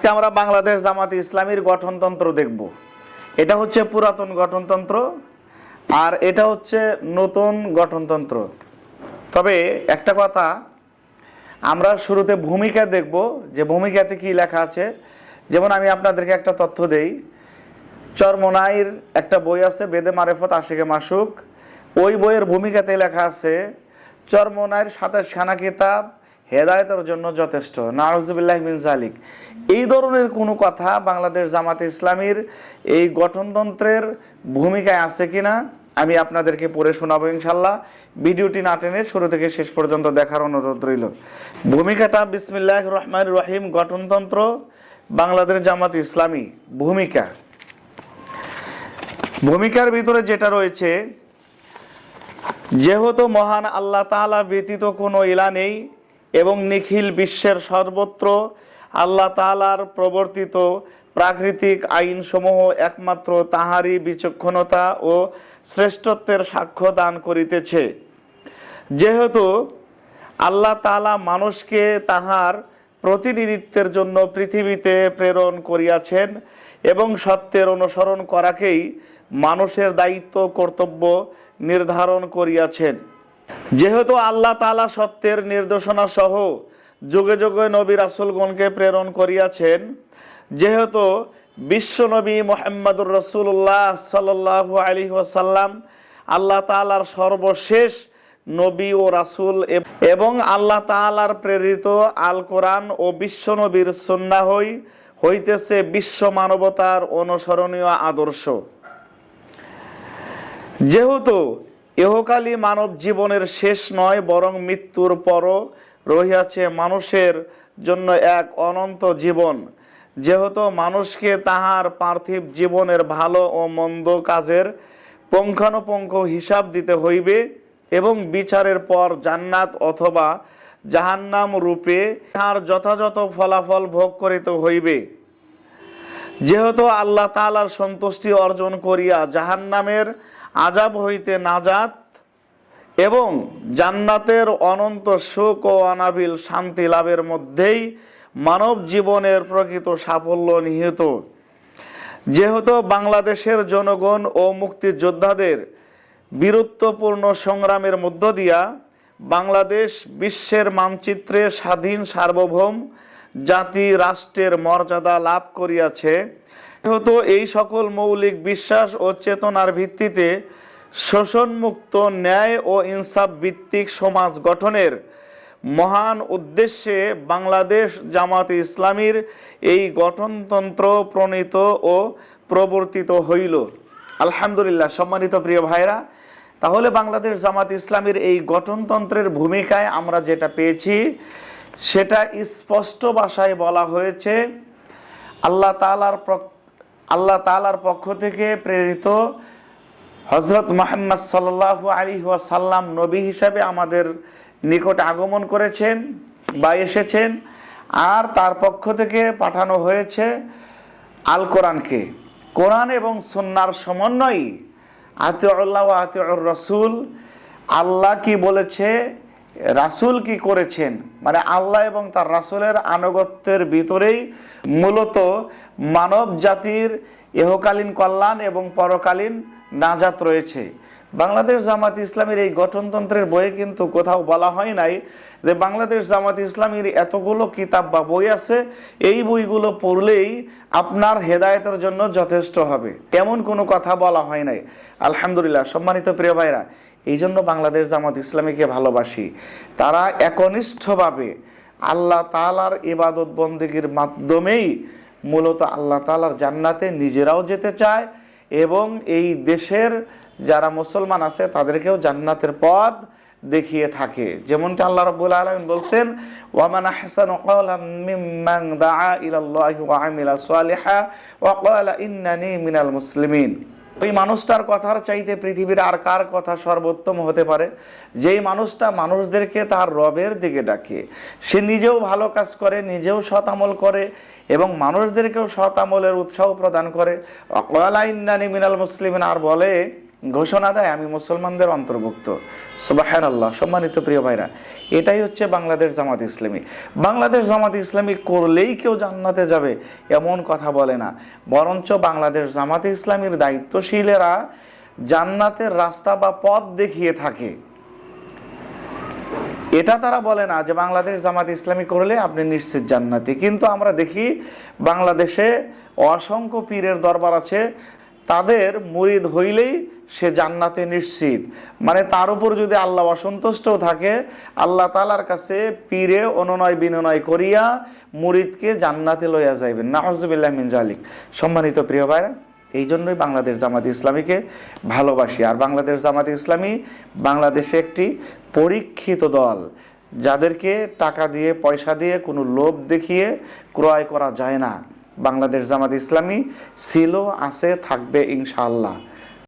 আজকে আমরা বাংলাদেশ জামাতে ইসলামীর গঠনতন্ত্র দেখব। এটা হচ্ছে পুরাতন গঠনতন্ত্র আর এটা হচ্ছে নতুন গঠনতন্ত্র। তবে একটা কথা, আমরা শুরুতে ভূমিকা দেখব, যে ভূমিকাতে কি লেখা আছে। যেমন আমি আপনাদেরকে একটা তথ্য দেই, চরমনাইর একটা বই আছে, বেদে মারেফত আশিকে মাসুক। ওই বইয়ের ভূমিকাতে লেখা আছে, চরমনাইর সাতাশ খানা কিতাব হেদায়তের জন্য যথেষ্ট। নারজুবিল্লাহ জালিক এই ধরনের কোনো কথা বাংলাদেশ জামাতে ইসলামীর এই গঠনতন্ত্রের ভূমিকায় আছে কিনা, আমি আপনাদেরকে পড়ে শোনাবো ইনশাল্লাহ ভিডিওটি না টেনে শুরু থেকে শেষ পর্যন্ত দেখার অনুরোধ রইল। ভূমিকাটা বিসমিল্লাহ রহমান রহিম, গঠনতন্ত্র, বাংলাদেশ জামাত ইসলামী ভূমিকা। ভূমিকার ভিতরে যেটা রয়েছে, যেহেতু মহান আল্লাহ তাআলা ব্যতীত কোনো ইলা নেই এবং নিখিল বিশ্বের সর্বত্র আল্লাহ তাআলার প্রবর্তিত প্রাকৃতিক আইনসমূহ একমাত্র তাহারই বিচক্ষণতা ও শ্রেষ্ঠত্বের সাক্ষ্য দান করিতেছে। যেহেতু আল্লাহ তাআলা মানুষকে তাহার প্রতিনিধিত্বের জন্য পৃথিবীতে প্রেরণ করিয়াছেন এবং সত্যের অনুসরণ করাকেই মানুষের দায়িত্ব কর্তব্য নির্ধারণ করিয়াছেন। যেহেতু আল্লাহ তাআলা সত্যের নির্দেশনা সহ যুগে যুগে নবী রাসূলগণকে প্রেরণ করিয়াছেন, যেহেতু বিশ্বনবী মোহাম্মদুর রসুল্লাহ সাল্লাল্লাহু আলাইহি ওয়াসাল্লাম আল্লাহ তাআলার সর্বশেষ নবী ও রাসূল এব- আল্লাহ তাআলার প্রেরিত আল কোরআন ও বিশ্বনবীর সুন্নাহ হই হইতেছে বিশ্ব মানবতার অনুসরণীয় আদর্শ। যেহেতু ইহকালী মানব জীবনের শেষ নয়, বরং মৃত্যুর পরও রহিয়াছে মানুষের জন্য এক অনন্ত জীবন। যেহেতু মানুষকে তাহার পার্থিব জীবনের ভালো ও মন্দ কাজের পুঙ্খানুপুঙ্খ হিসাব দিতে হইবে এবং বিচারের পর জান্নাত অথবা জাহান্নাম রূপে তাহার যথাযথ ফলাফল ভোগ করিতে হইবে। যেহেতু আল্লাহ তাআলার সন্তুষ্টি অর্জন করিয়া জাহান্নামের আজাব হইতে নাজাত এবং জান্নাতের অনন্ত সুখ ও অনাবিল শান্তি লাভের মধ্যেই মানব জীবনের প্রকৃত সাফল্য নিহিত। যেহেতু বাংলাদেশের জনগণ ও মুক্তিযোদ্ধাদের বীরত্বপূর্ণ সংগ্রামের মধ্য দিয়া বাংলাদেশ বিশ্বের মানচিত্রে স্বাধীন সার্বভৌম জাতি রাষ্ট্রের মর্যাদা লাভ করিয়াছে যেহেতু এই সকল মৌলিক বিশ্বাস ও চেতনার ভিত্তিতে শোষণমুক্ত ন্যায় ও ইনসাফ ভিত্তিক সমাজ গঠনের মহান উদ্দেশ্যে বাংলাদেশ জামাতে ইসলামীর এই গঠনতন্ত্র প্রণীত ও প্রবর্তিত হইল। আলহামদুলিল্লাহ, সম্মানিত প্রিয় ভাইরা তাহলে বাংলাদেশ জামাত ইসলামীর এই গঠনতন্ত্রের ভূমিকায় আমরা যেটা পেয়েছি, সেটা স্পষ্ট ভাষায় বলা হয়েছে, আল্লাহ প্রক- আল্লাহ তাআলার পক্ষ থেকে প্রেরিত হজরত মোহাম্মদ সাল্লাল্লাহু আলী ওয়াসাল্লাম নবী হিসাবে আমাদের নিকটে আগমন করেছেন বা এসেছেন আর তার পক্ষ থেকে পাঠানো হয়েছে আল কোরআনকে কোরআন এবং সন্ন্যার সমন্বয় আতিউল্লাহ আতিউর রসুল আল্লাহ কি বলেছে? রাসূল কি করেছেন? মানে আল্লাহ এবং তার রাসূলের আনুগত্যের ভিতরেই মূলত মানব জাতির ইহকালীন কল্যাণ এবং পরকালীন নাজাত রয়েছে। বাংলাদেশ জামাত ইসলামের এই গঠনতন্ত্রের বইয়ে কিন্তু কোথাও বলা হয় নাই যে বাংলাদেশ জামাত ইসলামীর এতগুলো কিতাব বা বই আছে, এই বইগুলো পড়লেই আপনার হেদায়েতের জন্য যথেষ্ট হবে। এমন কোনো কথা বলা হয় নাই। আলহামদুলিল্লাহ, সম্মানিত প্রিয় ভাইরা এই জন্য বাংলাদেশ জামাত ইসলামীকে ভালোবাসি। তারা একনিষ্ঠভাবে আল্লাহ তালার ইবাদত বন্দীগীর মাধ্যমেই মূলত আল্লাহ তালার জান্নাতে নিজেরাও যেতে চায় এবং এই দেশের যারা মুসলমান আছে তাদেরকেও জান্নাতের পথ দেখিয়ে থাকে। যেমনটা আল্লাহ রাব্বুল আলামিন বলছেন, ওয়ামান আহসানু ক্বালাম মিম্মান দাআ ইলাল্লাহি ওয়া আমিলা সালিহা ওয়া ক্বালা ইন্নানি মিনাল মুসলিমিন। ওই মানুষটার কথার চাইতে পৃথিবীর আর কার কথা সর্বোত্তম হতে পারে? যেই মানুষটা মানুষদেরকে তার রবের দিকে ডাকে, সে নিজেও ভালো কাজ করে, নিজেও সৎ আমল করে এবং মানুষদেরকেও সৎ আমলের উৎসাহ প্রদান করে। অকলা ইন্দানি মিনাল মুসলিমিন আর বলে ঘোষণা দেয়, আমি মুসলমানদের অন্তর্ভুক্ত। সুবাহান আল্লাহ সম্মানিত প্রিয় ভাইরা, এটাই হচ্ছে বাংলাদেশ জামাত ইসলামী। বাংলাদেশ জামাত ইসলামী করলেই কেউ জান্নাতে যাবে, এমন কথা বলে না। বরঞ্চ বাংলাদেশ জামাত ইসলামীর দায়িত্বশীলেরা জান্নাতের রাস্তা বা পথ দেখিয়ে থাকে। এটা তারা বলে না যে বাংলাদেশ জামাত ইসলামী করলে আপনি নিশ্চিত জান্নাতি। কিন্তু আমরা দেখি বাংলাদেশে অসংখ্য পীরের দরবার আছে তাদের মুরিদ হইলেই সে জান্নাতে নিশ্চিত। মানে তার উপর যদি আল্লাহ অসন্তুষ্টও থাকে, আল্লাহ তালার কাছে পীরে অনুনয় বিনয় করিয়া মুরিদকে জান্নাতে লইয়া যাইবেন। নাহজুবিল্লাহ মিন জালিক সম্মানিত প্রিয় ভাইরা, এই জন্যই বাংলাদেশ জামাত ইসলামীকে ভালোবাসি। আর বাংলাদেশ জামাত ইসলামী বাংলাদেশে একটি পরীক্ষিত দল, যাদেরকে টাকা দিয়ে, পয়সা দিয়ে কোনো লোভ দেখিয়ে ক্রয় করা যায় না। বাংলাদেশ জামাত ইসলামী ছিল আছে থাকবে ইনশাআল্লাহ।